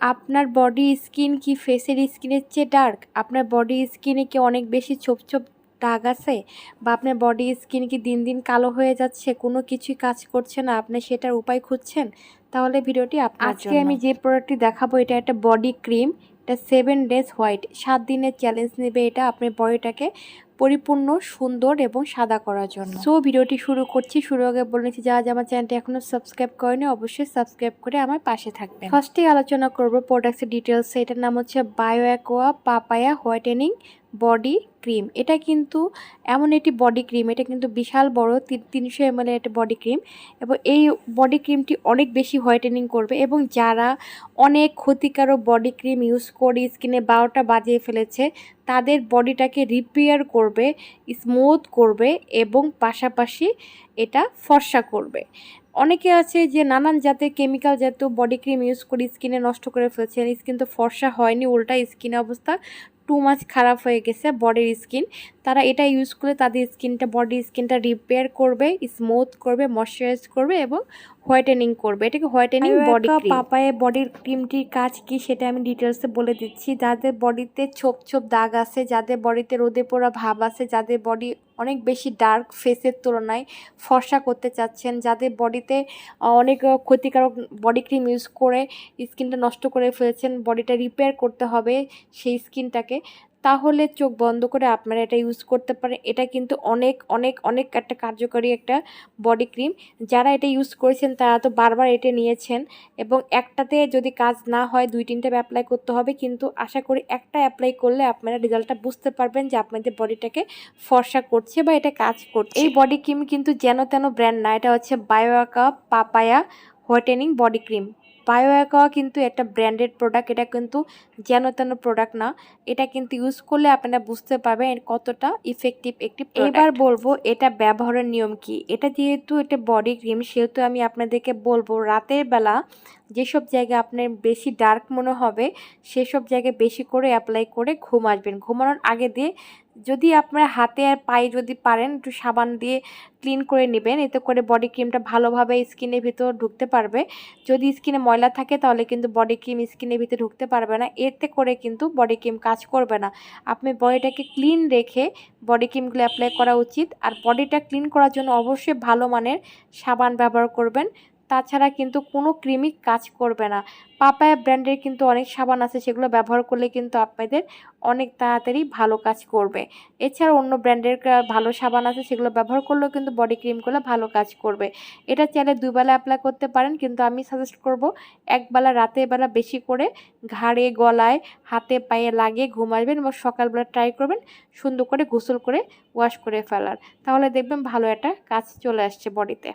আপনার body skin কি ফেসের স্কিনের চেয়ে ডার্ক আপনার বডি স্কিনে কি অনেক বেশি ছোপ ছোপ দাগ আছে? বা আপনার বডি স্কিন কি দিন দিন কালো হয়ে যাচ্ছে? কোনো কিছুই কাজ করছে না? আপনি সেটার উপায় খুঁজছেন? তাহলে ভিডিওটি আপনার আজকে আমি যে প্রোডাক্টটি দেখাবো এটা একটা বডি ক্রিম এটা সেভেন ডেজ হোয়াইট সাত দিনের চ্যালেঞ্জ নেবে এটা আপনার বডিটাকে পরিপূর্ণ, সুন্দর এবং সাদা করার জন্য। সো ভিডিওটি শুরু করছি। শুরু আগে বলেছি যারা আমার চ্যানেলটি এখনও সাবস্ক্রাইব করেনি, অবশ্যই সাবস্ক্রাইব করে আমার পাশে থাকবে ফার্স্টে আলোচনা করব প্রোডাক্টের ডিটেলস এটার নাম হচ্ছে bio aqua papaya whitening body cream এটা কিন্তু এমন একটি বডি ক্রিম এটা কিন্তু বিশাল বড় তিনশো এম এর একটা বডি ক্রিম এবং এই বডি ক্রিমটি অনেক বেশি হোয়াইটেনিং করবে এবং যারা অনেক ক্ষতিকারক বডি ক্রিম ইউজ করে স্কিনে বারোটা বাজিয়ে ফেলেছে, তাদের বডিটাকে রিপেয়ার করবে স্মুথ করবে এবং পাশাপাশি এটা ফর্সা করবে। অনেকে আছে যে নানান জাতের কেমিক্যাল জাতীয় বডি ক্রিম ইউজ করে স্কিনে নষ্ট করে ফেলছে স্কিন তো ফর্সা হয়নি, উল্টা স্কিনের অবস্থা টু মাছ খারাপ হয়ে গেছে বডির স্কিন তারা এটা ইউজ করলে তাদের স্কিনটা বডি স্কিনটা রিপেয়ার করবে স্মুথ করবে ময়শ্চারাইজ করবে এবং হোয়াইটেনিং করবে। এটাকে হোয়াইটেনিং বডি পাপায়ে বডির ক্রিমটির কাজ কি সেটা আমি ডিটেলসে বলে দিচ্ছি। যাদের বডিতে ছোপ ছোপ দাগ আছে যাদের বডিতে রোদে পোড়া ভাব আছে যাদের বডি অনেক বেশি ডার্ক ফেসের তুলনায় ফর্সা করতে চাচ্ছেন যাদের বডিতে অনেক ক্ষতিকারক বডি ক্রিম ইউজ করে স্কিনটা নষ্ট করে ফেলেছেন বডিটা রিপেয়ার করতে হবে সেই স্কিনটাকে তাহলে চোখ বন্ধ করে আপনারা এটা ইউজ করতে পারেন। এটা কিন্তু অনেক অনেক অনেক একটা কার্যকরী একটা বডি ক্রিম যারা এটা ইউজ করেছেন, তারা তো বারবার এটা নিয়েছেন এবং একটাতে যদি কাজ না হয়, দুই তিনটা অ্যাপ্লাই করতে হবে। কিন্তু আশা করি একটা অ্যাপ্লাই করলে আপনারা রেজাল্টটা বুঝতে পারবেন যে আপনাদের বডিটাকে ফর্সা করছে বা এটা কাজ করছে। এই বডি ক্রিম কিন্তু যেন তেন ব্র্যান্ড না, এটা হচ্ছে bioaqua papaya whitening body cream bioaqua কিন্তু একটা ব্র্যান্ডেড প্রোডাক্ট এটা কিন্তু যেন তেন প্রোডাক্ট না। এটা কিন্তু ইউজ করলে আপনারা বুঝতে পারবেন কতটা ইফেক্টিভ একটি এবার বলব এটা ব্যবহারের নিয়ম কি? এটা যেহেতু এটা বডি ক্রিম সেহেতু আমি আপনাদেরকে বলব রাতের বেলা যেসব জায়গায় আপনার বেশি ডার্ক মনে হবে, সেসব জায়গায় বেশি করে অ্যাপ্লাই করে ঘুম আসবেন। ঘুমানোর আগে দিয়ে যদি আপনার হাতে আর পায়ে যদি পারেন, একটু সাবান দিয়ে ক্লিন করে নেবেন, এতে করে বডি ক্রিমটা ভালোভাবে স্কিনের ভিতর ঢুকতে পারবে। যদি স্কিনে ময়লা থাকে, তাহলে কিন্তু বডি ক্রিম স্কিনের ভিতরে ঢুকতে পারবে না। এতে করে কিন্তু বডি ক্রিম কাজ করবে না। আপনি বডিটাকে ক্লিন রেখে বডি ক্রিমগুলো অ্যাপ্লাই করা উচিত। আর বডিটা ক্লিন করার জন্য অবশ্যই ভালো মানের সাবান ব্যবহার করবেন। তাছাড়া কিন্তু কোনো ক্রিমিক কাজ করবে না। পাপায়া ব্র্যান্ডের কিন্তু অনেক সাবান আছে, সেগুলো ব্যবহার করলে কিন্তু আপনাদের অনেক তাড়াতাড়ি ভালো কাজ করবে। এছাড়া অন্য ব্র্যান্ডের ভালো সাবান আছে, সেগুলো ব্যবহার করলেও কিন্তু বডি ক্রিমগুলো ভালো কাজ করবে। এটা চাইলে দুবেলা অ্যাপ্লাই করতে পারেন, কিন্তু আমি সাজেস্ট করব একবেলা রাতের বেলা বেশি করে ঘাড়ে, গলায়, হাতে, পায়ে লাগিয়ে ঘুমাবেন এবং সকালবেলা ট্রাই করবেন, সুন্দর করে গোসল করে ওয়াশ করে ফেলার। তাহলে দেখবেন ভালো একটা কাজ চলে আসছে বডিতে